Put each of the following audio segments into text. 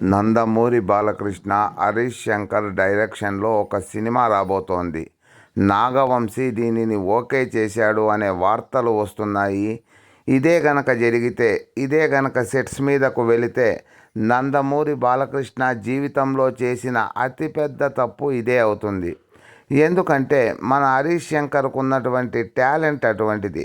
నందమూరి బాలకృష్ణ హరీష్ శంకర్ డైరెక్షన్లో ఒక సినిమా రాబోతోంది. నాగవంశీ దీనిని ఓకే చేశాడు అనే వార్తలు వస్తున్నాయి. ఇదే గనక జరిగితే ఇదే గనక సెట్స్ మీదకు వెళితే నందమూరి బాలకృష్ణ జీవితంలో చేసిన అతిపెద్ద తప్పు ఇదే అవుతుంది. ఎందుకంటే మన హరీష్ శంకర్కు ఉన్నటువంటి టాలెంట్ అటువంటిది.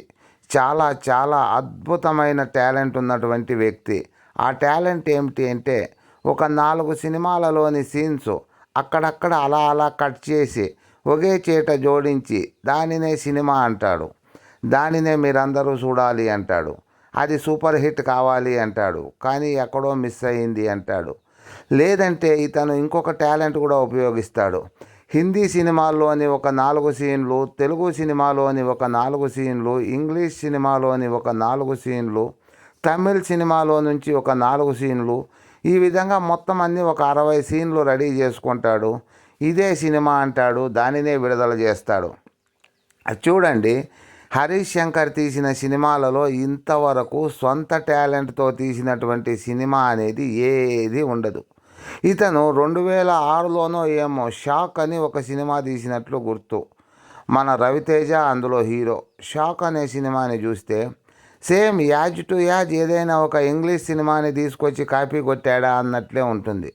చాలా చాలా అద్భుతమైన టాలెంట్ ఉన్నటువంటి వ్యక్తి. ఆ టాలెంట్ ఏమిటి అంటే ఒక నాలుగు సినిమాలలోని సీన్స్ అక్కడక్కడ అలా అలా కట్ చేసి ఒకే చేట జోడించి దానినే సినిమా అంటాడు. దానినే మీరందరూ చూడాలి అంటాడు. అది సూపర్ హిట్ కావాలి అంటాడు. కానీ ఎక్కడో మిస్ అయింది అంటాడు. లేదంటే ఇతను ఇంకొక టాలెంట్ కూడా ఉపయోగిస్తాడు. హిందీ సినిమాల్లోని ఒక నాలుగు సీన్లు తెలుగు సినిమాలోని ఒక నాలుగు సీన్లు ఇంగ్లీష్ సినిమాలోని ఒక నాలుగు సీన్లు తమిళ్ సినిమాలో నుంచి ఒక నాలుగు సీన్లు ఈ విధంగా మొత్తం అన్ని ఒక అరవై సీన్లు రెడీ చేసుకుంటాడు. ఇదే సినిమా అంటాడు దానినే విడుదల చేస్తాడు. చూడండి హరీష్ శంకర్ తీసిన సినిమాలలో ఇంతవరకు సొంత టాలెంట్తో తీసినటువంటి సినిమా అనేది ఏది ఉండదు. ఇతను రెండు వేల ఆరులోనో ఏమో షాక్ అని ఒక సినిమా తీసినట్లు గుర్తు. మన రవితేజ అందులో హీరో. షాక్ అనే సినిమాని చూస్తే సేమ్ యాజ్ టు యాజ్ ఏదైనా ఒక ఇంగ్లీష్ సినిమాని తీసుకొచ్చి కాపీ కొట్టాడా అన్నట్లే ఉంటుంది.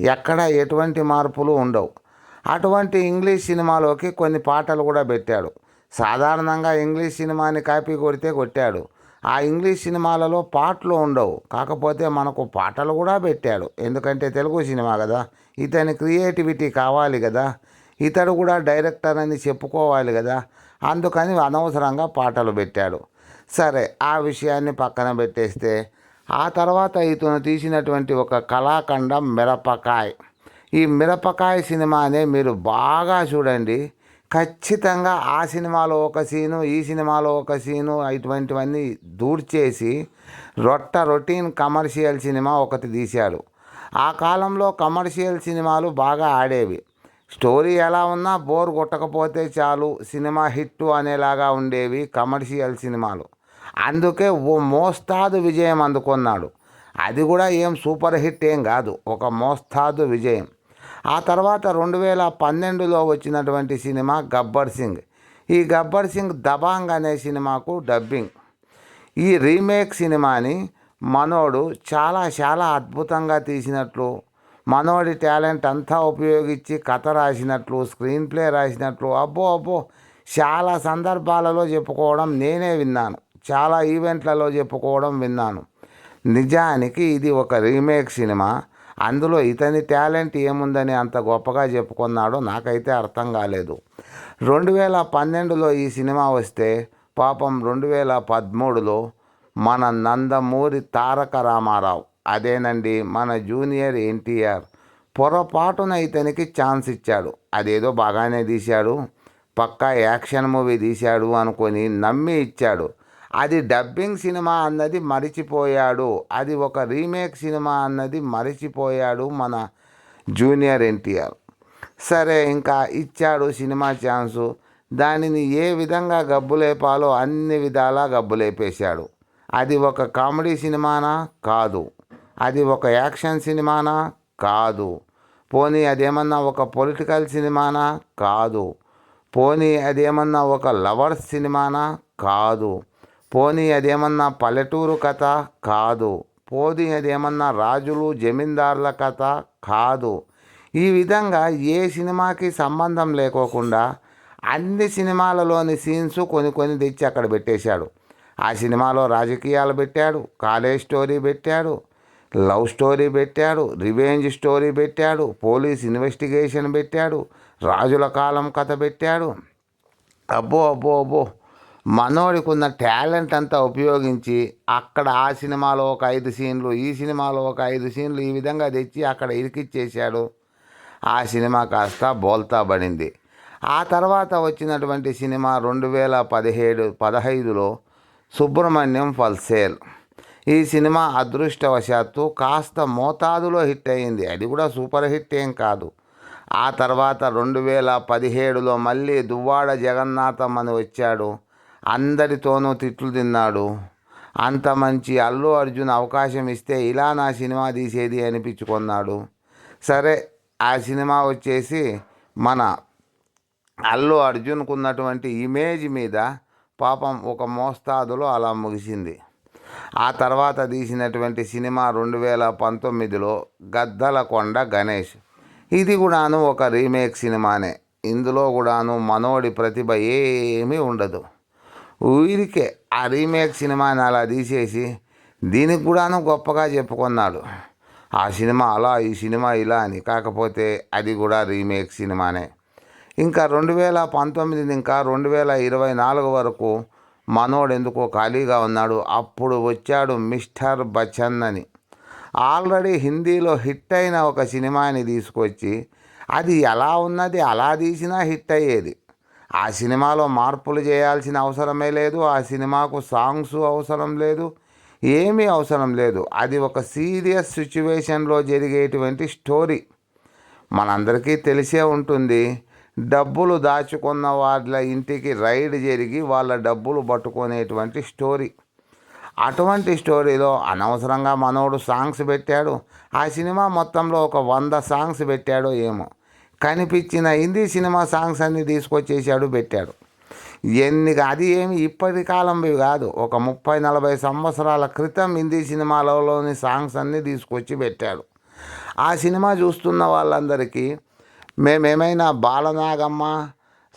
ఎక్కడ ఎటువంటి మార్పులు ఉండవు. అటువంటి ఇంగ్లీష్ సినిమాలోకి కొన్ని పాటలు కూడా పెట్టాడు. సాధారణంగా ఇంగ్లీష్ సినిమాని కాపీ కొడితే కొట్టాడు. ఆ ఇంగ్లీష్ సినిమాలలో పాటలు ఉండవు. కాకపోతే మనకు పాటలు కూడా పెట్టాడు. ఎందుకంటే తెలుగు సినిమా కదా. ఇతని క్రియేటివిటీ కావాలి కదా. ఇతడు కూడా డైరెక్టర్ అని చెప్పుకోవాలి కదా. అందుకని అనవసరంగా పాటలు పెట్టాడు. సరే ఆ విషయాన్ని పక్కన పెట్టేస్తే ఆ తర్వాత ఇతను తీసినటువంటి ఒక కళాఖండం మిరపకాయ్. ఈ మిరపకాయ సినిమానే మీరు బాగా చూడండి. ఖచ్చితంగా ఆ సినిమాలో ఒక సీను ఈ సినిమాలో ఒక సీను ఇటువంటివన్నీ దూర్చేసి రొట్ట రొటీన్ కమర్షియల్ సినిమా ఒకటి తీశాడు. ఆ కాలంలో కమర్షియల్ సినిమాలు బాగా ఆడేవి. స్టోరీ ఎలా ఉన్నా బోర్ కొట్టకపోతే చాలు సినిమా హిట్ అనేలాగా ఉండేవి కమర్షియల్ సినిమాలు. అందుకే ఓ మోస్తాదు విజయం అందుకున్నాడు. అది కూడా ఏం సూపర్ హిట్ ఏం కాదు ఒక మోస్తాదు విజయం. ఆ తర్వాత రెండు వేల పన్నెండులో వచ్చినటువంటి సినిమా గబ్బర్ సింగ్. ఈ గబ్బర్ సింగ్ దబాంగ్ అనే సినిమాకు డబ్బింగ్. ఈ రీమేక్ సినిమాని మనోడు చాలా చాలా అద్భుతంగా తీసినట్లు మనోడి టాలెంట్ అంతా ఉపయోగించి కథ రాసినట్లు స్క్రీన్ ప్లే రాసినట్లు అబ్బో అబ్బో చాలా సందర్భాలలో చెప్పుకోవడం నేనే విన్నాను. చాలా ఈవెంట్లలో చెప్పుకోవడం విన్నాను. నిజానికి ఇది ఒక రీమేక్ సినిమా. అందులో ఇతని టాలెంట్ ఏముందని అంత గొప్పగా చెప్పుకున్నాడో నాకైతే అర్థం కాలేదు. రెండు వేల పన్నెండులో ఈ సినిమా వస్తే పాపం రెండు వేల పదమూడులో మన నందమూరి తారక రామారావు అదేనండి మన జూనియర్ ఎన్టీఆర్ పొరపాటున ఇతనికి ఛాన్స్ ఇచ్చాడు. అదేదో బాగానే తీశాడు పక్కా యాక్షన్ మూవీ తీశాడు అనుకొని నమ్మి ఇచ్చాడు. అది డబ్బింగ్ సినిమా అన్నది మరిచిపోయాడు. అది ఒక రీమేక్ సినిమా అన్నది మరిచిపోయాడు మన జూనియర్ ఎన్టీఆర్. సరే ఇంకా ఇచ్చాడు సినిమా ఛాన్సు. దానిని ఏ విధంగా గబ్బులేపాలో అన్ని విధాలా గబ్బులేపేశాడు అది ఒక కామెడీ సినిమానా? కాదు. అది ఒక యాక్షన్ సినిమానా? కాదు. పోనీ అదేమన్నా ఒక పొలిటికల్ సినిమానా? కాదు. పోనీ అదేమన్నా ఒక లవర్స్ సినిమానా? కాదు. పోనీ అదేమన్నా పల్లెటూరు కథ? కాదు. పోనీ అదేమన్నా రాజులు జమీందారుల కథ? కాదు. ఈ విధంగా ఏ సినిమాకి సంబంధం లేకోకుండా అన్ని సినిమాలలోని సీన్స్ కొన్ని కొన్ని తెచ్చి అక్కడ పెట్టేశాడు. ఆ సినిమాలో రాజకీయాలు పెట్టాడు కాలేజ్ స్టోరీ పెట్టాడు లవ్ స్టోరీ పెట్టాడు రివెంజ్ స్టోరీ పెట్టాడు పోలీస్ ఇన్వెస్టిగేషన్ పెట్టాడు రాజుల కాలం కథ పెట్టాడు. అబ్బో అబ్బో అబ్బో. మనోడికి ఉన్న టాలెంట్ అంతా ఉపయోగించి అక్కడ ఆ సినిమాలో ఒక ఐదు సీన్లు ఈ సినిమాలో ఒక ఐదు సీన్లు ఈ విధంగా తెచ్చి అక్కడ ఇరికిచ్చేశాడు. ఆ సినిమా కాస్త బోల్తా పడింది. ఆ తర్వాత వచ్చినటువంటి సినిమా రెండు వేల పదిహేడు పదహైదులో సుబ్రహ్మణ్యం ఫల్సేల్ ఈ సినిమా అదృష్టవశాత్తు కాస్త మోతాదులో హిట్ అయింది. అది కూడా సూపర్ హిట్ ఏం కాదు. ఆ తర్వాత రెండు వేల పదిహేడులో మళ్ళీ దువ్వాడ జగన్నాథం అని వచ్చాడు. అందరితోనూ తిట్లు తిన్నాడు. అంత మంచి అల్లు అర్జున్ అవకాశం ఇస్తే ఇలా నా సినిమా తీసేది అనిపించుకున్నాడు. సరే ఆ సినిమా వచ్చేసి మన అల్లు అర్జున్కు ఉన్నటువంటి ఇమేజ్ మీద పాపం ఒక మోస్తాదులో అలా ముగిసింది. ఆ తర్వాత తీసినటువంటి సినిమా రెండు వేల పంతొమ్మిదిలో గద్దలకొండ గణేష్. ఇది కూడాను ఒక రీమేక్ సినిమానే. ఇందులో కూడాను మనోడి ప్రతిభ ఏమీ ఉండదు. ఊరికే ఆ రీమేక్ సినిమాని అలా తీసేసి దీనికి కూడాను గొప్పగా చెప్పుకున్నాడు. ఆ సినిమా అలా ఈ సినిమా ఇలా అని. కాకపోతే అది కూడా రీమేక్ సినిమానే. ఇంకా రెండు వేల పంతొమ్మిది ఇంకా రెండు వేల ఇరవై నాలుగు వరకు మనోడు ఎందుకో ఖాళీగా ఉన్నాడు. అప్పుడు వచ్చాడు మిస్టర్ బచ్చన్ అని. ఆల్రెడీ హిందీలో హిట్ అయిన ఒక సినిమాని తీసుకొచ్చి అది ఎలా ఉన్నది అలా తీసినా హిట్ అయ్యేది. ఆ సినిమాలో మార్పులు చేయాల్సిన అవసరమే లేదు ఆ సినిమాకు సాంగ్స్ అవసరం లేదు ఏమీ అవసరం లేదు. అది ఒక సీరియస్ సిచ్యువేషన్లో జరిగేటువంటి స్టోరీ. మనందరికీ తెలిసే ఉంటుంది డబ్బులు దాచుకున్న వాళ్ళ ఇంటికి రైడ్ జరిగి వాళ్ళ డబ్బులు పట్టుకునేటువంటి స్టోరీ. అటువంటి స్టోరీలో అనవసరంగా మనోడు సాంగ్స్ పెట్టాడు. ఆ సినిమా మొత్తంలో ఒక వంద సాంగ్స్ పెట్టాడో ఏమో. కనిపించిన హిందీ సినిమా సాంగ్స్ అన్నీ తీసుకొచ్చేసాడు పెట్టాడు. ఎన్ని అది ఏమి ఇప్పటి కాలంవి కాదు. ఒక ముప్పై నలభై సంవత్సరాల క్రితం హిందీ సినిమాలలోని సాంగ్స్ అన్నీ తీసుకొచ్చి పెట్టాడు. ఆ సినిమా చూస్తున్న వాళ్ళందరికీ మేమేమైనా బాలనాగమ్మ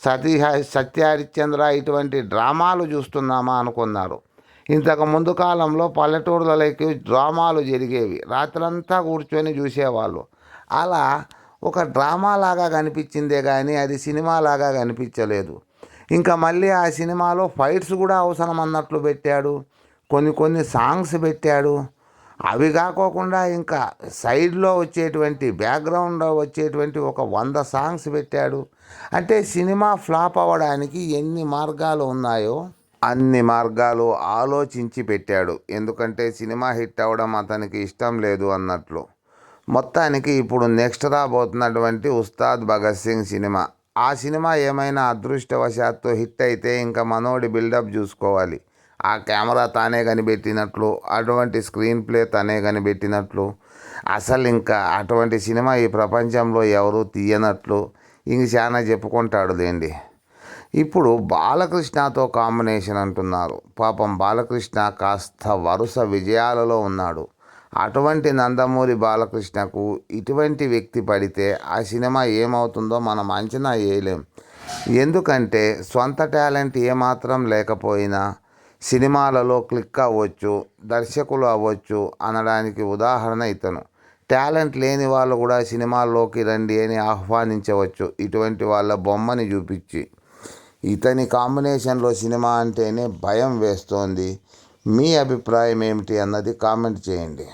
సతీ సత్యహరిశ్చంద్ర ఇటువంటి డ్రామాలు చూస్తున్నామా అనుకున్నారు. ఇంతకు ముందు కాలంలో పల్లెటూరులకి డ్రామాలు జరిగేవి. రాత్రంతా కూర్చొని చూసేవాళ్ళు. అలా ఒక డ్రామాలాగా కనిపించిందే కానీ అది సినిమాలాగా కనిపించలేదు. ఇంకా మళ్ళీ ఆ సినిమాలో ఫైట్స్ కూడా అవసరం అన్నట్లు పెట్టాడు. కొన్ని కొన్ని సాంగ్స్ పెట్టాడు. అవి కాకోకుండా ఇంకా సైడ్లో వచ్చేటువంటి బ్యాక్గ్రౌండ్లో వచ్చేటువంటి ఒక వంద సాంగ్స్ పెట్టాడు. అంటే సినిమా ఫ్లాప్ అవ్వడానికి ఎన్ని మార్గాలు ఉన్నాయో అన్ని మార్గాలు ఆలోచించి పెట్టాడు. ఎందుకంటే సినిమా హిట్ అవ్వడం అతనికి ఇష్టం లేదు అన్నట్లు. మొత్తానికి ఇప్పుడు నెక్స్ట్ రాబోతున్నటువంటి ఉస్తాద్ భగత్ సింగ్ సినిమా. ఆ సినిమా ఏమైనా అదృష్టవశాత్తు హిట్ అయితే ఇంకా మనోడి బిల్డప్ చూసుకోవాలి. ఆ కెమెరా తానే కనిపెట్టినట్లు అటువంటి స్క్రీన్ ప్లే తనే కనిపెట్టినట్లు అసలు ఇంకా అటువంటి సినిమా ఈ ప్రపంచంలో ఎవరు తీయనట్లు ఇంక చాలా చెప్పుకుంటాడు దేండి ఇప్పుడు బాలకృష్ణతో కాంబినేషన్ అంటున్నారు. పాపం బాలకృష్ణ కాస్త వరుస విజయాలలో ఉన్నాడు. అటువంటి నందమూరి బాలకృష్ణకు ఇటువంటి వ్యక్తి పడితే ఆ సినిమా ఏమవుతుందో మనం అంచనా వేయలేం. ఎందుకంటే సొంత టాలెంట్ ఏమాత్రం లేకపోయినా సినిమాలలో క్లిక్ అవ్వచ్చు దర్శకులు అవ్వచ్చు అనడానికి ఉదాహరణ ఇతను. టాలెంట్ లేని వాళ్ళు కూడా సినిమాల్లోకి రండి అని ఆహ్వానించవచ్చు ఇటువంటి వాళ్ళ బొమ్మని చూపించి. ఇతని కాంబినేషన్లో సినిమా అంటేనే భయం వేస్తోంది. మీ అభిప్రాయం ఏమిటి అన్నది కామెంట్ చేయండి.